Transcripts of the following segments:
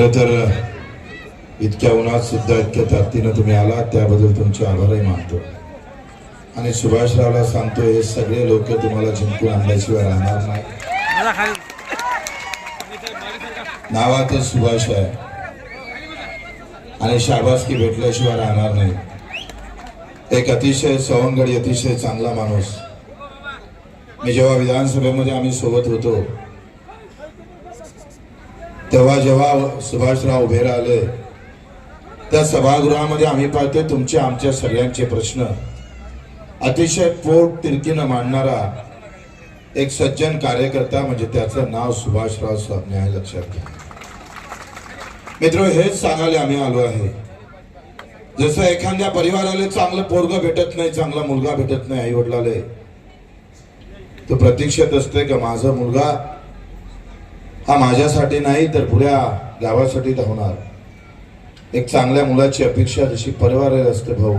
खर तर इतक्या उन्हात सुद्धा इतक्या ताकदीनं तुम्ही आलात त्याबद्दल तुमचे आभारही मानतो. आणि सुभाषरावला सांगतो हे सगळे लोक तुम्हाला जिंकून आणल्याशिवाय राहणार नाही. मला नावातच सुभाष आहे. आणि शाबासकी भेटल्याशिवाय राहणार नाही. एक अतिशय सवंगडी अतिशय चांगला माणूस. मी जेव्हा विधानसभेमध्ये आम्ही सोबत होतो तेव्हा जेव्हा सुभाषराव उभे राहिले त्या सभागृहामध्ये आम्ही पाहतोय तुमचे आमच्या सगळ्यांचे प्रश्न. अतिशय पोट तिरकीनं मांडणारा एक सज्जन कार्यकर्ता म्हणजे त्याचं नाव सुभाषराव साबणे आहे लक्षात घ्या. मित्र हेच सांगायला आम्ही आलो आहे. जसं एखाद्या परिवाराला चांगलं पोरग भेटत नाही चांगला मुलगा भेटत नाही आई वडिलाले तो प्रतीक्षेत असते का माझा मुलगा हा माझ्यासाठी नाही तर पुऱ्या गावासाठी धावणार एक चांगल्या मुलाची अपेक्षा जशी परिवाराला असते भाऊ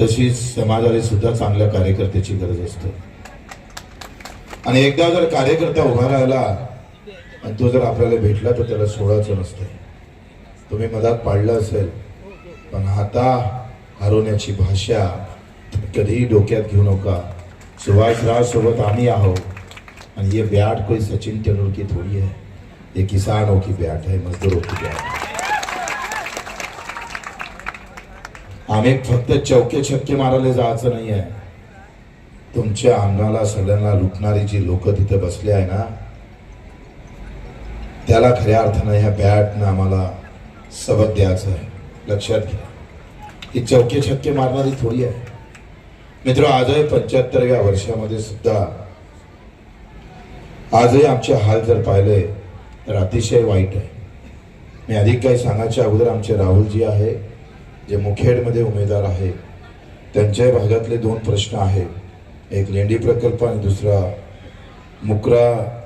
तशीच समाजाला सुद्धा चांगल्या कार्यकर्त्याची गरज असते. आणि एकदा जर कार्यकर्ता उभा राहिला आणि तो जर आपल्याला भेटला तर त्याला सोडायचं नसतं तुम्ही मधात पाडलं असेल पण आता हरवण्याची भाषा कधीही डोक्यात घेऊ नका. सुभाषरावसोबत आम्ही आहोत. आणि ये ब्याट कोई सचिन तेंदुलकर की थोड़ी है। ये किसानों की बैट है मजदूरों की बैट है। आम्ही फक्त चौके छक्के मारायला जायचं नाही आहे। तुमच्या अंगाला सगळ्यांना लुटणारी जी लोक तिथे बसले आहे ना त्याला खऱ्या अर्थानं ह्या बॅटनं आम्हाला सबक द्यायचं आहे. लक्षात घ्या. ही चौके छक्के मारणारी थोडी आहे. मित्र आजही पंच्याहत्तरव्या वर्षामध्ये सुद्धा आजही आमचे हाल जर पाहिले तर अतिशय वाईट आहे. मी अधिक काही सांगायच्या अगोदर आमचे राहुलजी आहे जे मुखेडमध्ये उमेदवार आहे. त्यांच्या भागातले दोन प्रश्न आहेत. एक लेंडी प्रकल्प आणि दुसरा मुकरा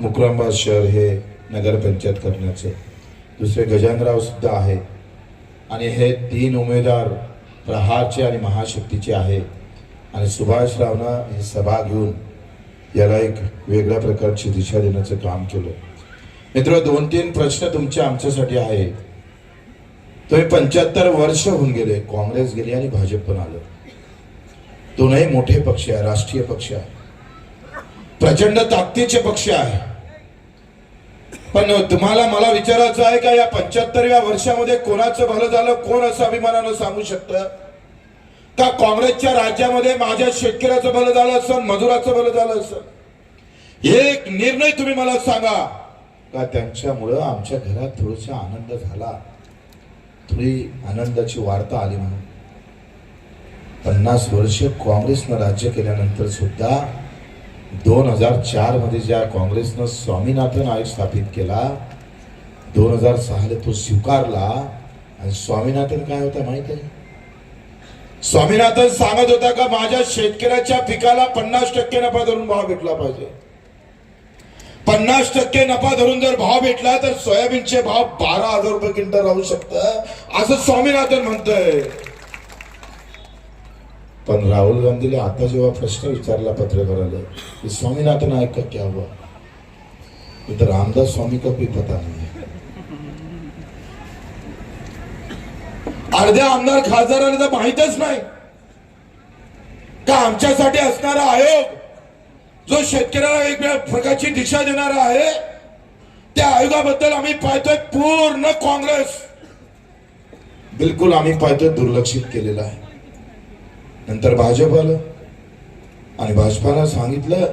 मुकरांबाद शहर हे नगरपंचायत करण्याचे. दुसरे गजानराव सुद्धा आहे. आणि हे तीन उमेदवार प्रहारचे आणि महाशक्तीचे आहे. आणि सुभाषरावनं ही सभा घेऊन याला एक वेगळ्या प्रकारची दिशा देण्याचं काम केलं. मित्र दोन तीन प्रश्न तुमचे आमच्यासाठी आहे तुम्ही पंच्याहत्तर वर्ष होऊन गेले काँग्रेस गेली आणि भाजप पण आलं. दोनही मोठे पक्ष आहे राष्ट्रीय पक्ष आहे. प्रचंड ताकदीचे पक्ष आहे. पण तुम्हाला मला विचारायचं आहे का या पंच्याहत्तरव्या वर्षामध्ये कोणाचं भलं झालं कोण असं अभिमानानं सांगू शकतं? का काँग्रेसच्या राज्यामध्ये माझ्या शेतकऱ्याचं भलं झालं असं मजुराचं भलं झालं असं? एक निर्णय तुम्ही मला सांगा. का त्यांच्यामुळं आमच्या घरात थोडासा आनंद झाला? थोडी आनंदाची वार्ता आली म्हणून. पन्नास वर्ष काँग्रेसनं राज्य केल्यानंतर सुद्धा दोन हजार चारमध्ये ज्या काँग्रेसनं स्वामीनाथन आयोग स्थापित केला दोन हजार सहाला तो स्वीकारला. आणि स्वामीनाथन काय होता माहीत आहे? स्वामीनाथन सांगत होता का माझ्या शेतकऱ्याच्या पिकाला पन्नास टक्के नफा धरून भाव भेटला पाहिजे. पन्नास टक्के नफा धरून जर भाव भेटला तर सोयाबीनचे भाव बारा हजार रुपये क्विंटल राहू शकतं. असं स्वामीनाथन म्हणतोय. पण राहुल गांधीला आता जेव्हा प्रश्न विचारला पत्रकाराला की स्वामीनाथन ऐका क्या हुआ? तर रामदास स्वामी का भी पता नाही है अर्ध्या आमदार खासदाराला तर माहीतच नाही. का आमच्यासाठी असणारा आयोग जो शेतकऱ्याला एक प्रकारची दिशा देणारा आहे त्या आयोगाबद्दल आम्ही पाहतोय पूर्ण काँग्रेस. बिलकुल आम्ही पाहतोय दुर्लक्षित केलेलं आहे. नंतर भाजप आलं आणि भाजपानं सांगितलं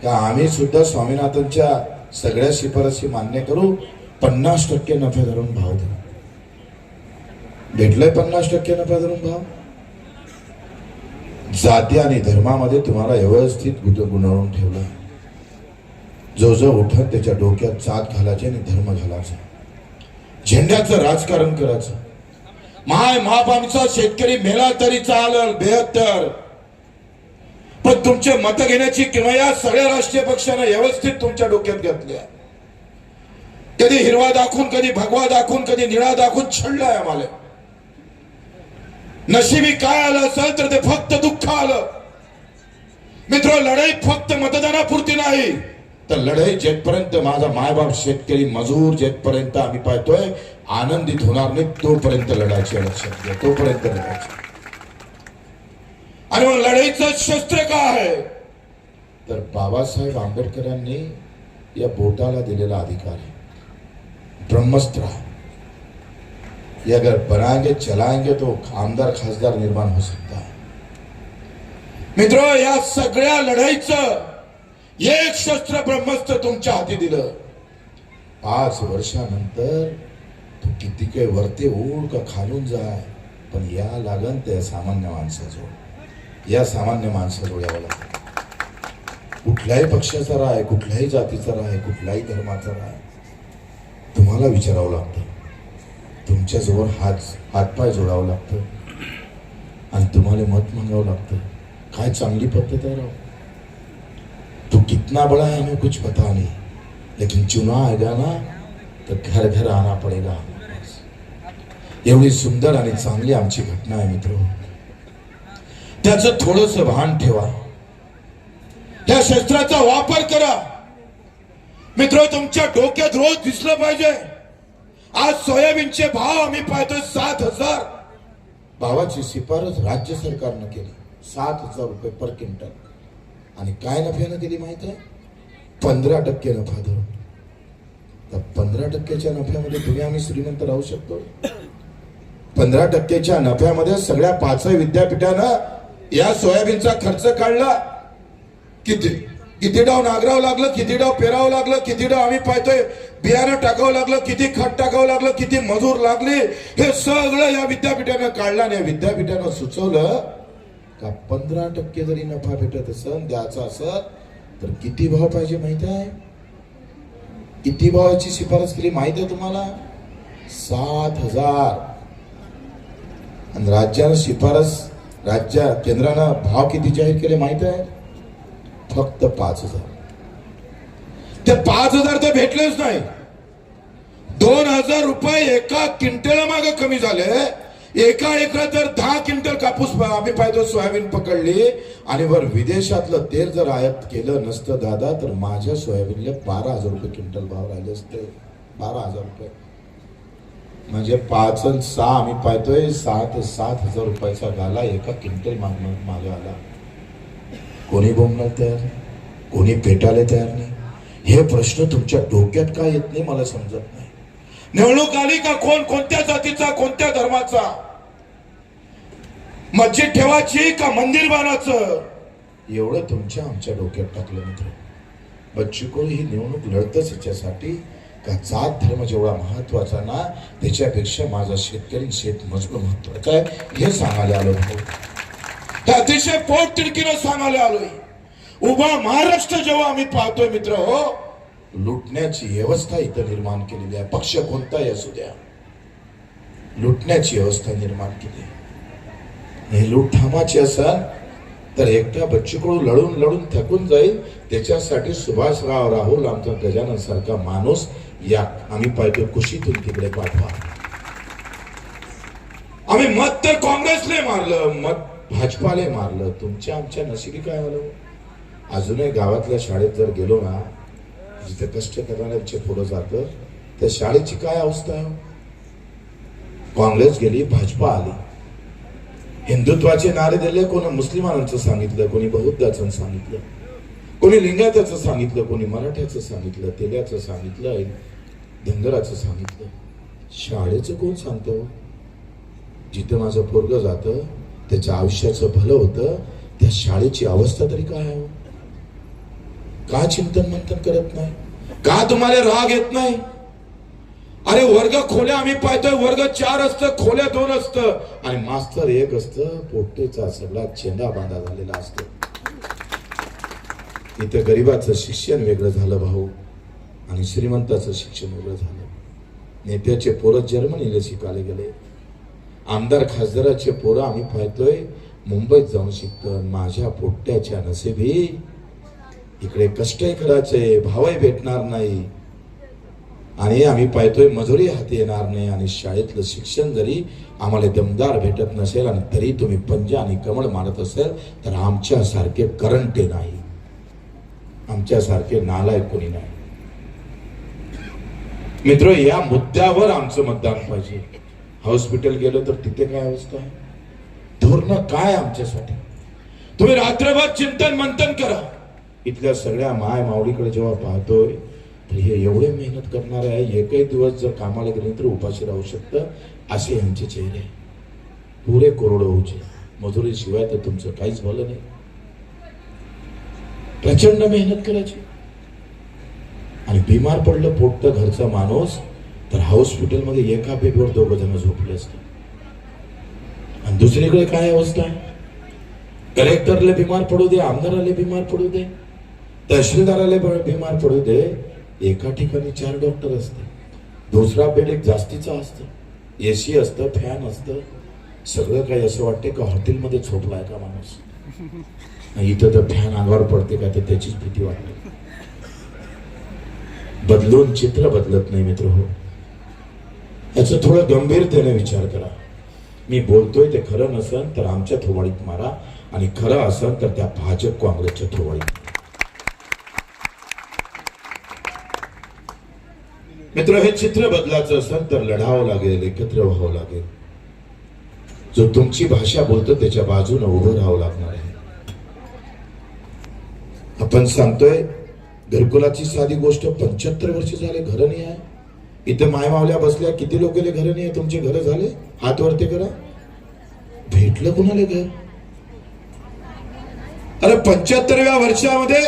की आम्ही सुद्धा स्वामीनाथनच्या सगळ्या शिफारसी मान्य करू पन्नास टक्के नफे धरून भाव देऊ. भेटलंय पन्नास टक्के नफा भाव? जाती आणि धर्मामध्ये तुम्हाला व्यवस्थित गुंत- गुंडाळून ठेवलं जो जो उठत त्याच्या डोक्यात चाक घालायचे आणि धर्म घालायचा. झेंड्याचं राजकारण करायचं. माय महापामचा शेतकरी मेला तरी चालल बेहत्तर. पण तुमचे मत घेण्याची किंवा या सगळ्या राष्ट्रीय पक्षाने व्यवस्थित तुमच्या डोक्यात घेतल्या कधी हिरवा दाखवून कधी भगवा दाखवून कधी निळा दाखवून छळलाय आम्हाला. नशिबी काय आलं असेल तर ते फक्त दुःख आलं. मित्र लढाई फक्त मतदानापुरती नाही. तर लढाई जेथपर्यंत माझा मायबाप शेतकरी मजूर जेथपर्यंत आम्ही पाहतोय आनंदित होणार नाही तोपर्यंत लढायची लक्षात घ्या तोपर्यंत लढायची. आणि मग लढाईचं शस्त्र काय आहे? तर बाबासाहेब आंबेडकरांनी या बोटाला दिलेला अधिकार आहे. ब्रह्मस्त्र ये अगर बनाएंगे चलाएंगे तो आमदार खासदार निर्माण हो सकता है। मित्र या सगळ्या लढाईचं एक शस्त्र ब्रह्मस्त्र तुमच्या हाती दिलं. पाच वर्षानंतर तू किती काही वरते ओढ का खालून जाय पण या लागन त्या सामान्य माणसाजवळ या सामान्य माणसाजवळ यावं लागतं कुठल्याही पक्षाचा राय कुठल्याही जातीचा राय कुठल्याही धर्माचा राय तुम्हाला विचारावं लागतं. तुमच्याजवळ हात हातपाय जोडावं लागतं. आणि तुम्हाला मत मागावं लागतं. काय चांगली पद्धत आहे राव. तू कितना बड़ा है हमें कुछ पता नहीं. लेकिन चुनाव आएगा ना तर घर घर आना पडेगा एवढी सुंदर आणि चांगली आमची घटना आहे मित्र. त्याचं थोडस भान ठेवा. त्या शस्त्राचा वापर करा. मित्र तुमच्या डोक्यात रोज दिसलं पाहिजे. आज सोयाबीनचे भाव आम्ही पाहतोय सात हजार. भावाची शिफारस राज्य सरकारनं केली. सात हजार रुपये पर क्विंटल आणि काय नफ्यानं दिली माहीत आहे? पंधरा टक्के नफा धरून. तर पंधरा टक्क्याच्या नफ्यामध्ये तुम्ही आम्ही श्रीमंत राहू शकतो. पंधरा टक्क्याच्या नफ्यामध्ये सगळ्या पाचही विद्यापीठानं या सोयाबीनचा खर्च काढला. किती? किती डाव नागरावं लागलं किती डाव पेरावं लागलं किती डाव आम्ही पाहतोय? बियाणं टाकावं लागलं किती खत टाकावं लागलं किती मजूर लागले हे सगळं या विद्यापीठानं काढलं आणि या विद्यापीठानं सुचवलं का पंधरा टक्के जरी नफा भेटत असेल द्यायचा असं तर किती भाव पाहिजे माहीत आहे? किती भावाची शिफारस केली माहिती आहे तुम्हाला? सात हजार. आणि राज्यानं शिफारस राज्य केंद्रानं भाव किती जाहीर केले माहीत आहे? फक्त पाच हजार. ते पाच हजार तर भेटलेच नाही. दोन हजार रुपये एका क्विंटला मागे कमी झाले. एका एकरा तर दहा क्विंटल कापूस आम्ही पाहिजे सोयाबीन पकडली आणि वर विदेशातलं तेल जर आयात केलं नसतं दादा तर माझ्या सोयाबीनला बारा हजार रुपये क्विंटल भाव राहिले असते. बारा हजार रुपये. म्हणजे पाच सहा आम्ही पाहतोय सात सात हजार रुपयाचा गाला एका क्विंटल माग मागे आला. कोणी बोंबणार तयार नाही. कोणी पेटायला तयार नाही. हे प्रश्न तुमच्या डोक्यात का येत नाही मला समजत नाही. निवडणूक आली का कोण कोणत्या जातीचा कोणत्या धर्माचा? मस्जिद ठेवायची का मंदिर बांधायचं? एवढं तुमच्या आमच्या डोक्यात टाकलं मित्र. बच्चू ही निवडणूक लढतच याच्यासाठी का जात धर्म जेवढा महत्त्वाचा ना त्याच्यापेक्षा माझा शेतकरी शेत मजबूत महत्त्वाचा आहे हे सांगायला आलो. हो. त्या अतिशय पोट तिडकीनं सांगायला आलोय. उभा महाराष्ट्र जेव्हा आम्ही पाहतोय मित्र हो लुटण्याची व्यवस्था इथं निर्माण केलेली आहे. पक्ष कोणताही असू द्या. लुटण्याची व्यवस्था निर्माण केली आहे. हे लूट थांबाची असाल तर एकट्या बच्चूकडू लढून लढून थकून जाईल. त्याच्यासाठी सुभाषराव राहुल आमचा गजानन सारखा माणूस या आम्ही पाहिजे कुशीतून तिकडे पाठवा. आम्ही मत तर काँग्रेसने मारलं मत भाजपाने मारलं. तुमच्या आमच्या नशिबी काय आलं? अजूनही गावातल्या शाळेत जर गेलो ना जिथे कष्ट करणाऱ्यांचे पुढं जातं त्या शाळेची काय अवस्था आहे हो? काँग्रेस गेली भाजपा आली हिंदुत्वाचे नारे दिले कोणी मुस्लिमांचं सांगितलं कोणी बौद्धाचं सांगितलं कोणी लिंगायताचं सांगितलं कोणी मराठ्याचं सांगितलं तेल्याचं सांगितलं धनगराचं सांगितलं शाळेचं कोण सांगतं जिथं माझं पोरग जातं त्याच्या आयुष्याचं भलं होतं त्या शाळेची अवस्था तरी काय आहे हो? का चिंतन मंथन करत नाही? का तुम्हाला राग येत नाही? अरे वर्ग खोल्या आम्ही पाहतोय वर्ग चार असतं खोल्या दोन असतं. आणि मास्तर एक असतं पोट्टेचा सगळा चेंडा बांधा झालेला असतो. इथे गरीबाचं शिक्षण वेगळं झालं भाऊ. आणि श्रीमंताचं शिक्षण वेगळं झालं. नेत्याचे पोरं जर्मनीला शिकायला गेले. आमदार खासदाराचे पोरं आम्ही पाहतोय मुंबईत जाऊन शिकतो माझ्या पोट्ट्याच्या नसेबी इकडे कष्टही करायचे भावही भेटणार नाही. आणि आम्ही पाहतोय मजुरी हाती येणार नाही आणि शाळेतलं शिक्षण जरी आम्हाला दमदार भेटत नसेल आणि तरी तुम्ही पंजा आणि कमळ मारत असेल तर आमच्यासारखे करंटे नाही. आमच्यासारखे नालायक कोणी नाही. मित्र या मुद्द्यावर आमचं मतदान पाहिजे. हॉस्पिटल गेलो तर तिथे काय अवस्था आहे? धोरण काय आमच्यासाठी? तुम्ही रात्रभर चिंतन मंथन करा. इथल्या सगळ्या माय माऊलीकडे जेव्हा पाहतोय तर हे एवढे मेहनत करणारे आहे एकही दिवस जर कामाला गेले तर उपाशी राहू शकतं असे यांचे चेहरे. आहे. पुरे करोडो होचे मजुरीशिवाय तर तुमचं काहीच भलं नाही. प्रचंड मेहनत करायची. आणि बिमार पडलं पोटतं घरचा माणूस तर हॉस्पिटलमध्ये एका बेडवर दोघं जण झोपले असतात. आणि दुसरीकडे काय अवस्था आहे? कलेक्टरला बिमार पडू दे आमदाराला बिमार पडू दे. तहसीलदाराला बळ बिमार पडू दे. एका ठिकाणी चार डॉक्टर असते. दुसरा बेड एक जास्तीचा असतं. ए सी असतं फॅन असतं. सगळं काही असं वाटते का हॉटेलमध्ये झोपलाय का माणूस? आणि इथं तर फॅन अंगावर पडते का तर त्याचीच भीती वाटते. बदलून चित्र बदलत नाही मित्र हो. याचं थोडं गंभीरतेने विचार करा. मी बोलतोय ते खरं नसन तर आमच्या थोबाडीत मारा. आणि खरं असन तर त्या भाजप काँग्रेसच्या थोबाडीत मित्र हे चित्र बदलायचं असेल तर लढावं लागेल एकत्र व्हावं लागेल. जो तुमची भाषा बोलतो त्याच्या बाजूने उभं राहावं लागणार आहे. आपण सांगतोय घरकुलाची साधी गोष्ट पंच्याहत्तर वर्ष झाले घर नाही आहे. इथं मायमावल्या बसल्या किती लोक घर नाही आहे? तुमचे घर झाले? हात वरते करा. भेटलं कुणाला घर? अरे पंच्याहत्तरव्या वर्षामध्ये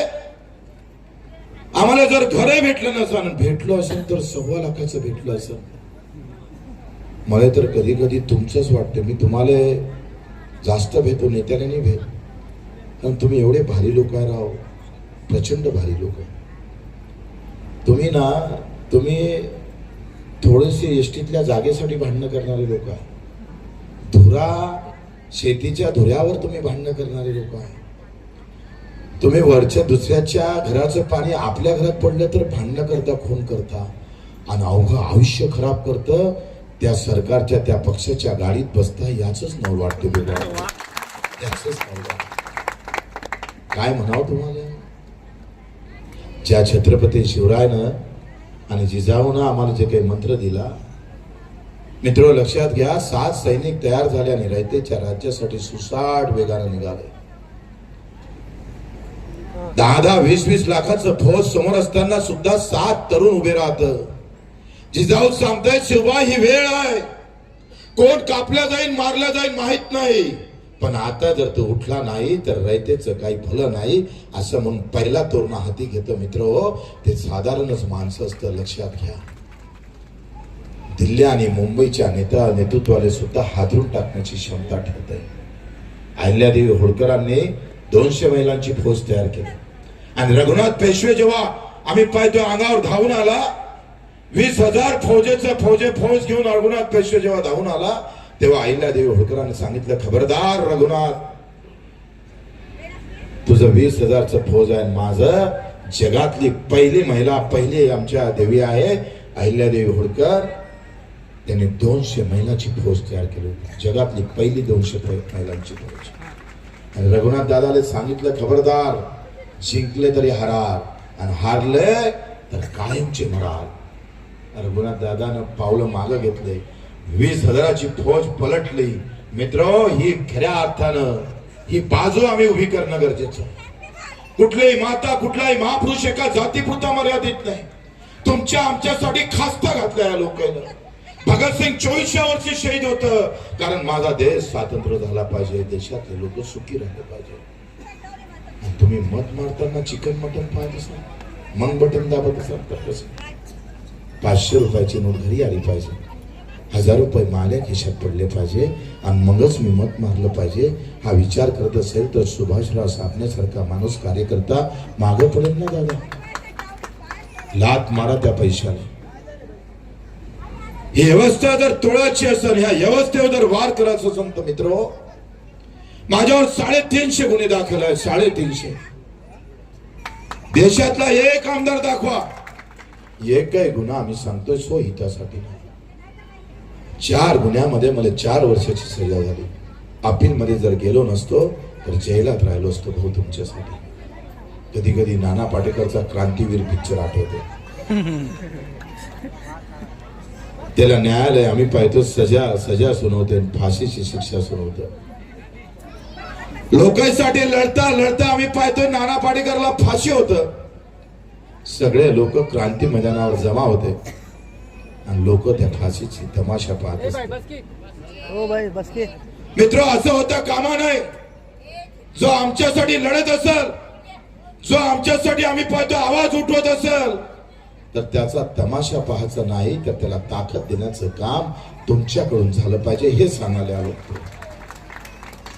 आम्हाला जर घर भेटलं नसन भेटलो असेल तर सव्वा लाखाचं भेटलं असेल. मला तर कधी कधी तुमचंच वाटतं मी तुम्हाला जास्त भेटतो नेत्याने नाही भेट. कारण तुम्ही एवढे भारी लोक आहे राव प्रचंड भारी लोक आहे. तुम्ही ना तुम्ही थोडेसे एसटीतल्या जागेसाठी भांडणं करणारे लोक आहे. धुरा शेतीच्या धुऱ्यावर तुम्ही भांडणं करणारे लोक आहे. तुम्ही वरच्या दुसऱ्याच्या घराचं पाणी आपल्या घरात पडलं तर भांडणं करता खून करता. आणि अवघं आयुष्य खराब करतं त्या सरकारच्या त्या पक्षाच्या गाडीत बसता याच नाव वेगळं याचंच नवल वाटतं. काय म्हणावं तुम्हाला? ज्या छत्रपती शिवरायनं आणि जिजाऊनं आम्हाला जे काही मंत्र दिला मित्र लक्षात घ्या सात सैनिक तयार झाले आणि रयतेच्या राज्यासाठी सुसाट वेगानं निघाले. दहा दहा वीस वीस लाखाचं फौज समोर असताना सुद्धा सात तरुण उभे राहत. जिजाऊ सांगताय शिवा ही वेळ आहे. कोण कापला जाईल मारला जाईल माहीत नाही. पण आता जर तो उठला नाही तर रयतेचं काही भलं नाही. असं म्हणून पहिला तरुण हाती घेतो मित्र हो. ते साधारणच माणसं असतं लक्षात घ्या. दिल्ली आणि मुंबईच्या नेता नेतृत्वाने सुद्धा हादरून टाकण्याची क्षमता ठेवते अहिल्यादेवी होळकरांनी दोनशे महिलांची फौज तयार केली. आणि रघुनाथ पेशवे जेव्हा आम्ही पाहतो अंगावर धावून आला वीस हजार फौजेचं फौजे फौज घेऊन रघुनाथ पेशवे जेव्हा धावून आला तेव्हा अहिल्यादेवी होळकरांनी सांगितलं खबरदार रघुनाथ तुझं वीस हजारचं फौज आहे आणि माझं जगातली पहिली महिला पहिली आमच्या देवी आहे. अहिल्यादेवी होळकर त्यांनी दोनशे महिलाची फौज तयार केली होती. जगातली पहिली दोनशे महिलांची फौज. आणि रघुनाथ दादाला सांगितलं खबरदार जिंकले तरी हरार आणि हारले तर कायमचे मराल. रघुनाथ दादानं पावलं मागं घेतले. वीस हजाराची फौज पलटली. मित्र ही खऱ्या अर्थानं ही बाजू आम्ही उभी करणं गरजेचं आहे. कुठलीही माता कुठलाही महापुरुष एका जातीपुरता मर्यादित नाही. तुमच्या आमच्यासाठी खास्ता घातल्या या लोकांना भगतसिंग चोवीसशे वर्षी शहीद होत. कारण माझा देश स्वातंत्र्य झाला पाहिजे. देशातले लोक सुखी राहिले पाहिजे. तुम्ही मत मारताना चिकन मटन पाहत असाल मग बटन दाबत असाल तर कसं पाचशे रुपयाची नोट घरी आली पाहिजे. हजार रुपये माझ्या खिशात पडले पाहिजे आणि मगच मी मत मारलं पाहिजे. हा विचार करत असेल तर सुभाषराव साधण्यासारखा माणूस कार्यकर्ता मागं पडेल ना दादा? लात मारा त्या पैशाने ही व्यवस्था जर तुळाची असेल ह्या व्यवस्थेवर जर वार करायचं असेल तर मित्र माझ्यावर साडेतीनशे गुन्हे दाखल आहेत साडेतीनशे. देशातला एक आमदार दाखवा. एक काही गुन्हा आम्ही सांगतोय स्वहितासाठी नाही. चार गुन्ह्यामध्ये मला चार वर्षाची सजा झाली. अपील मध्ये जर गेलो नसतो तर जेलात राहिलो असतो भाऊ तुमच्यासाठी. कधी कधी नाना पाटेकरचा क्रांतीवीर पिक्चर आठवतो. त्याला न्यायालय आम्ही पाहतो सजा सजा सुनवते फाशीची शिक्षा सुनवतो. लोकांसाठी लढता लढता आम्ही पाहतोय नाना पाटेकरला फाशी होत. सगळे लोक क्रांती मैदानावर जमा होते. आणि लोक त्या फाशीची तमाशा पाहत असतात. भाई बस के. मित्र असं होता कामा नाही जो आमच्यासाठी लढत असेल जो आमच्यासाठी आम्ही पाहतो आवाज उठवत असेल तर त्याचा तमाशा पाहायचा नाही तर त्याला ताकद देण्याचं काम तुमच्याकडून झालं पाहिजे हे सांगायला आलो.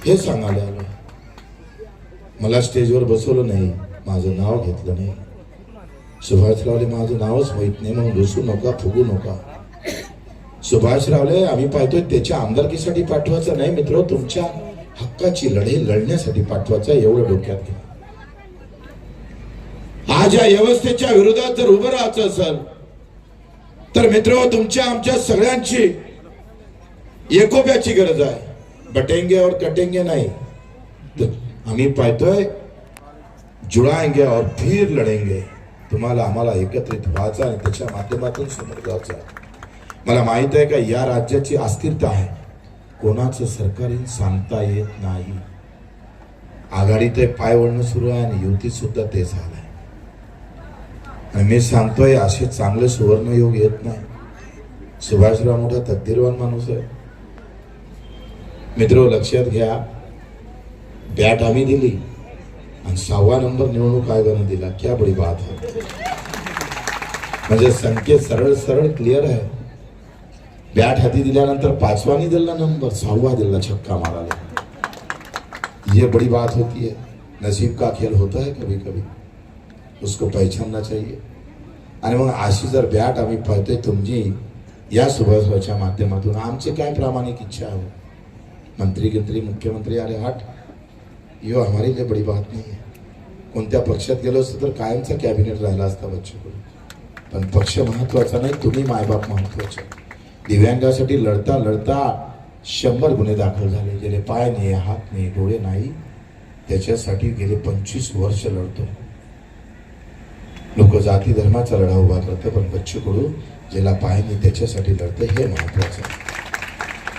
हे सांगायला आलो मला स्टेजवर बसवलं नाही माझं नाव घेतलं नाही. सुभाषरावले माझं नावच माहीत नाही म्हणून रुसू नका फुगू नका. सुभाषरावले आम्ही पाहतोय त्याच्या आमदारकीसाठी पाठवायचं नाही मित्र तुमच्या हक्काची लढाई लढण्यासाठी पाठवायचा एवढं डोक्यात घ्या. आज या व्यवस्थेच्या विरोधात जर उभं राहायचं असेल तर मित्र तुमच्या आमच्या सगळ्यांची एकोप्याची गरज आहे. बटेंगे और कटेंगे नाही। तर आम्ही पाहतोय जुळाएंगे और फिर लढेंगे तुम्हाला आम्हाला एकत्रित व्हायचं आणि त्याच्या माध्यमातून समोर जायचं मला माहीत आहे का या राज्याची अस्थिरता आहे कोणाचं सरकार सांगता येत नाही। आघाडी ते पाय वळणं सुरू आहे आणि युती सुद्धा ते झालंय आणि मी सांगतोय असे चांगले सुवर्णयोग येत नाही. सुभाषराव मोठा तकदीरवान माणूस आहे. मित्र, लक्षात घ्या बॅट आम्ही दिली आणि सहावा नंबर निवडणूक आयोगाने दिला. क्या बडी बात है. म्हणजे संकेत सरळ सरळ क्लिअर आहे बॅट हाती दिल्यानंतर पाचवानी दिला नंबर सहावा दिला छक्का माराले ये बड़ी बात होती है. नसीब का खेल होता है कभी कभी उसको पहचानना चाहिए. आणि मग अशी जर बॅट आम्ही पाहतोय, तुमची या सुभाषरावच्या माध्यमातून आमची काय प्रामाणिक इच्छा आहे? मंत्री गिंत्री मुख्यमंत्री अरे आठ. यो हमारी लिए बड़ी बात नाही आहे कोणत्या पक्षात गेलो असतो तर कायमचा कॅबिनेट राहिला असता बच्चूकडून. पण पक्ष महत्त्वाचा नाही तुम्ही मायबाप महत्त्वाचे. दिव्यांगासाठी लढता लढता शंभर गुन्हे दाखल झाले. गेले पाय नाही हात नाही डोळे नाही. त्याच्यासाठी गेले पंचवीस वर्ष लढतो. लोक जाती धर्माचा लढा उभा करतं पण बच्चूकडू ज्याला पाय नाही त्याच्यासाठी लढतं हे महत्वाचं आहे.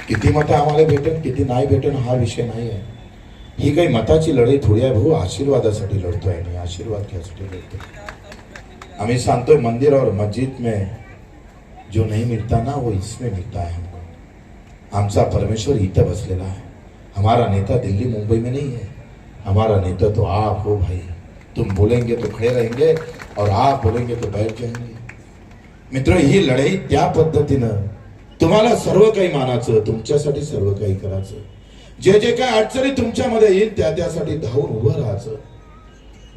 किती मतं आम्हाला भेटेन किती नाही भेटेन हा विषय नाही आहे ही काही मताची लढाई थोडी आहे भाऊ. आशीर्वादासाठी लढतोय मी आशीर्वाद घ्यायसाठी लढतो आम्ही सांगतोय मंदिर और मस्जिद में जो नहीं मिलता ना वो इसमें मिलता है हमको. आमचा परमेश्वर इथं बसलेला आहे. हमारा नेता दिल्ली मुंबई में नहीं है. हमारा नेता तो आप हो भाई. तुम बोलेंगे तो खड़े रहेंगे और आप बोलेंगे तो बैठ जाएंगे. मित्र ही लढाई त्या पद्धतीनं तुम्हाला सर्व काही मानाचं तुमच्यासाठी सर्व काही करायचं. जे जे काय अडचणी तुमच्यामध्ये येईल त्या त्यासाठी धावून उभं राहायचं.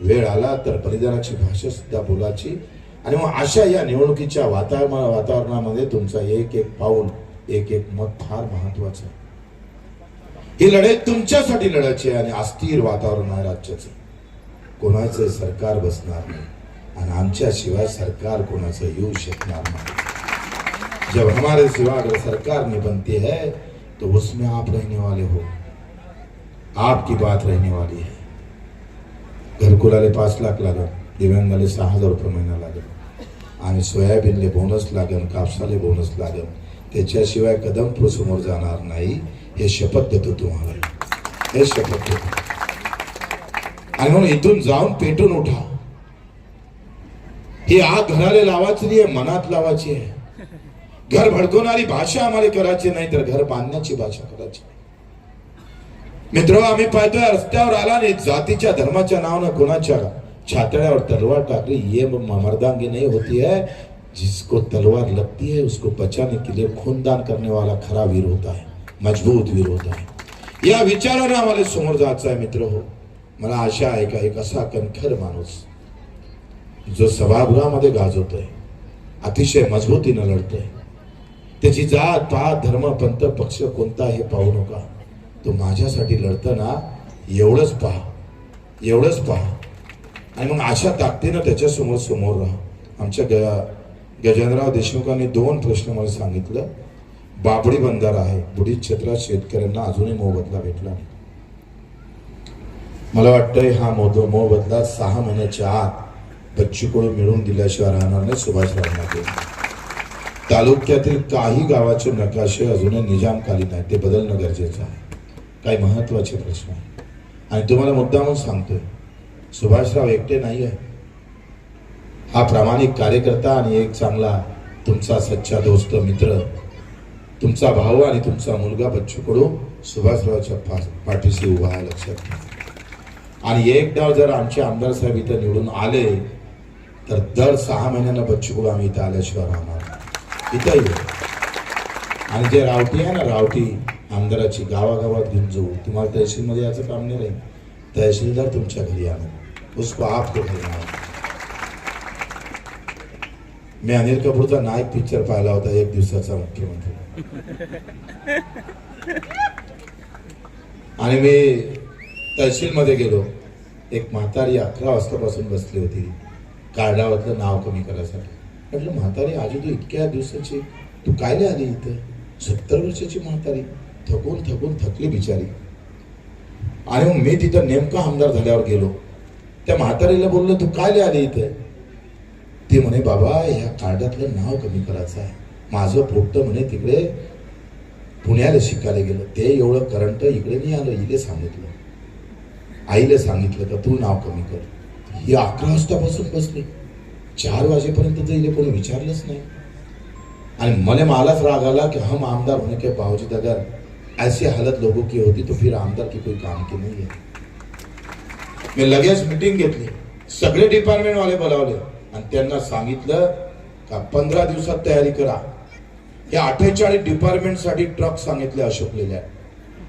वेळ आला तर बलिदानाची भाषा सुद्धा बोलायची. आणि मग अशा या निवडणुकीच्या वातावरण वातावरणामध्ये तुमचा एक एक पाऊल एक एक मत फार महत्वाचं आहे. ही लढाई तुमच्यासाठी लढायची आहे आणि अस्थिर वातावरण आहे राज्याचं. कोणाचं सरकार बसणार नाही आणि आमच्याशिवाय सरकार कोणाचं येऊ शकणार नाही. जब हमारे सिवा अगर सरकार नहीं बनती है तो उसमें आप रहने वाले हो। आपकी बात रहने वाली है। घरकुलाले पाच लाख लागन दिव्यांगाले सहा हजार रुपये महिना लागेल आणि सोयाबीनले बोनस लागन कापसाले बोनस लागन। त्याच्याशिवाय कदम समोर जाणार नाही हे शपथ देतो तुम्हाला। हे शपथ देतो। आणि म्हणून इथून जाऊन पेटून उठा। ही आग घराला लावायची नाही मनात लावायची आहे। घर भडकवणारी भाषा आम्हाला करायची नाही तर घर बांधण्याची भाषा करायची. मित्र आम्ही पाहतोय रस्त्यावर आला नाही जातीच्या धर्माच्या नावानं कोणाच्या छातड्यावर तलवार टाकली ये मर्दांगी नहीं होती है. जिसको तलवार लगती है उसको बचाने के लिए खूनदान करने वाला खरा वीर होता है मजबूत वीर होता है। या विचारानं आम्हाला समोर जायचं आहे मित्र हो. मला आशा आहे का एक असा कणखर माणूस जो सभागृहामध्ये गाजवतोय अतिशय मजबूतीनं लढतोय. त्याची जात पात धर्म पंथ पक्ष कोणता हे पाहू नका. तो माझ्यासाठी लढताना एवढंच पहा. एवढंच पहा. आणि मग अशा ताकदीनं त्याच्यासमोर समोर राहा. आमच्या ग गजेंद्रराव देशमुखांनी दोन प्रश्न मला सांगितलं. बाबडी बंधारा आहे. बुडीत क्षेत्रात शेतकऱ्यांना अजूनही मोबदला भेटला नाही. मला वाटतंय हा मोद मोबदला सहा महिन्याच्या आत बच्चू कडू मिळवून दिल्याशिवाय राहणार नाही सुभाषराव तालुक्यातील काही गावाचे नकाशे अजूनही निजामकालीन आहेत ते बदलणं गरजेचं आहे. काही महत्त्वाचे प्रश्न आहे आणि तुम्हाला मुद्दामून सांगतोय सुभाषराव एकटे नाही आहे हा प्रामाणिक कार्यकर्ता आणि एक चांगला तुमचा सच्चा दोस्त मित्र तुमचा भाऊ आणि तुमचा मुलगा बच्चू कडू सुभाषरावच्या पाठीशी उभा आहे लक्षात घ्या. आणि एकदा जर आमचे आमदार साहेब इथं निवडून आले तर दर सहा महिन्यांना बच्चू कडू आम्ही इथं आल्याशिवाय राहणार नाही. इथं येऊ आणि जे रावटी आहे ना रावटी आमदाराची गावागावात घेऊन जाऊ. तुम्हाला तहसीलमध्ये याचं काम नाही राहील. तहसीलदार तुमच्या घरी आणू उसको आप को मी अनिल कपूरचा नायक पिक्चर पाहिला होता एक दिवसाचा मुख्यमंत्री. आणि मी तहसीलमध्ये गेलो. एक म्हातारी अकरा वाजतापासून बसली होती. कार्डावरलं नाव कमी करायसाठी. म्हटलं म्हातारी आजी तू इतक्या दिवसाची तू कायले आली इथं? सत्तर वर्षाची म्हातारी. थकून थकून थकली बिचारी. आणि मग मी तिथं नेमका आमदार झाल्यावर गेलो. त्या म्हातारीला बोललो तू कायले आली इथं? ते म्हणे बाबा ह्या कार्डातलं नाव कमी करायचं आहे. माझं पोट्ट म्हणे तिकडे पुण्याला शिकायला गेलं. ते एवढं करंट इकडे नाही आलं इले सांगितलं. आईला सांगितलं का तू नाव कमी कर. ही अकरा वाजतापासून बसली. चार वाजेपर्यंत तर इथे कोणी विचारलंच नाही. आणि मला मलाच राग आला कि हम आमदार होने के बावजूद अगर ऐसी हालत लोगों की होती तो फिर आमदार की कोई काम की नहीं है. मी लगेच मीटिंग घेतली. सगळे डिपार्टमेंट वाले बोलावले. आणि त्यांना सांगितलं का पंधरा दिवसात तयारी करा. हे अठ्ठेचाळीस डिपार्टमेंटसाठी ट्रक सांगितले अशोकलेल्या.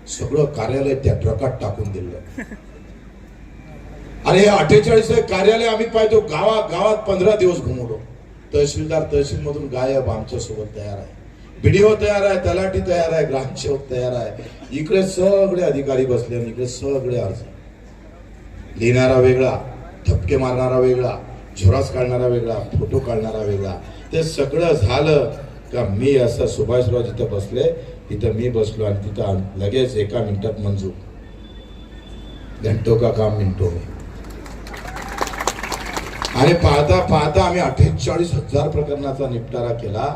सगळं कार्यालय त्या ट्रकात टाकून दिलं. आणि हे अठ्ठेचाळीस कार्यालय आम्ही पाहतो गावा गावात पंधरा दिवस घुमवलो तहसीलदार तहसील मधून गायब आमच्यासोबत तयार आहे. बीडीओ तयार आहे तलाठी तयार आहे ग्रामसेवक तयार आहे. इकडे सगळे अधिकारी बसले आणि इकडे सगळे अर्ज. लिहिणारा वेगळा ठपके मारणारा वेगळा झोरास काढणारा वेगळा फोटो काढणारा वेगळा. ते सगळं झालं का मी असं सुभाषराव जिथं बसले तिथं मी बसलो आणि तिथं लगेच एका मिनिटात मंजूर. घंटो का काम मिनटो मी. आणि पाहता पाहता आम्ही अठ्ठेचाळीस हजार प्रकरणाचा निपटारा केला.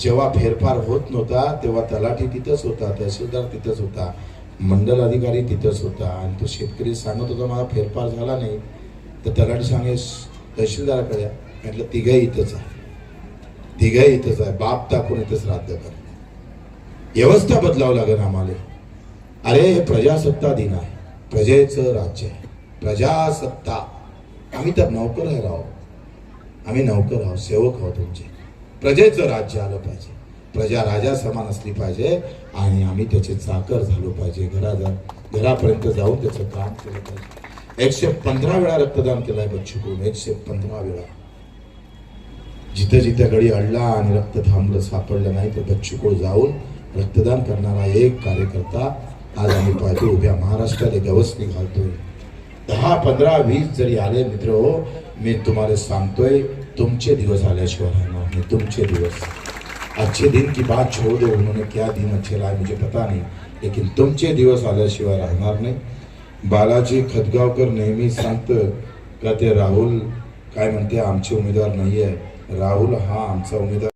जेव्हा फेरफार होत नव्हता तेव्हा तलाठी तिथंच होता तहसीलदार तिथंच होता मंडल अधिकारी तिथंच होता. आणि तो शेतकरी सांगत होता मला फेरफार झाला नाही. तर तलाठी सांगे तहसीलदाराकडे म्हटलं तिघही इथंच आहे. तिघही इथंच आहे. बाप टाकून इथंच राज्य कर व्यवस्था बदलावं लागेल आम्हाला. अरे हे प्रजासत्ता दिन आहे. प्रजेचं राज्य आहे. प्रजासत्ता आम्ही तर नौकर आहे राव. आम्ही नौकर आहोत सेवक आहोत तुमचे. प्रजेचं राज्य आलं पाहिजे. प्रजा राजा समान असली पाहिजे आणि आम्ही त्याचे चाकर झालो पाहिजे. घरा घरापर्यंत जाऊन त्याचं काम केलं पाहिजे. एकशे पंधरा वेळा रक्तदान केलंय बच्चूकडून एकशे पंधरा वेळा. जिथे जिथे गडी अडला आणि रक्त थांबलं सापडलं नाही तर बच्चूकोळ जाऊन रक्तदान करणारा एक कार्यकर्ता आज आम्ही पाहतो उभ्या महाराष्ट्रात एक गवसणी घालतोय. दहा पंधरा वीस जरी आले मित्र हो मी तुम्हाला सांगतोय तुमचे दिवस आल्याशिवाय राहणार नाही. तुमचे दिवस. अच्छे दिन की बात छोड़ दो उन्होंने क्या दिन अच्छे लाए मुझे पता नहीं. लेकिन तुमचे दिवस आल्याशिवाय राहणार नाही. बालाजी खतगावकर नेहमी सांगतं का ते राहुल काय म्हणते आमचे उमेदवार नाही आहे राहुल हा आमचा उमेदवार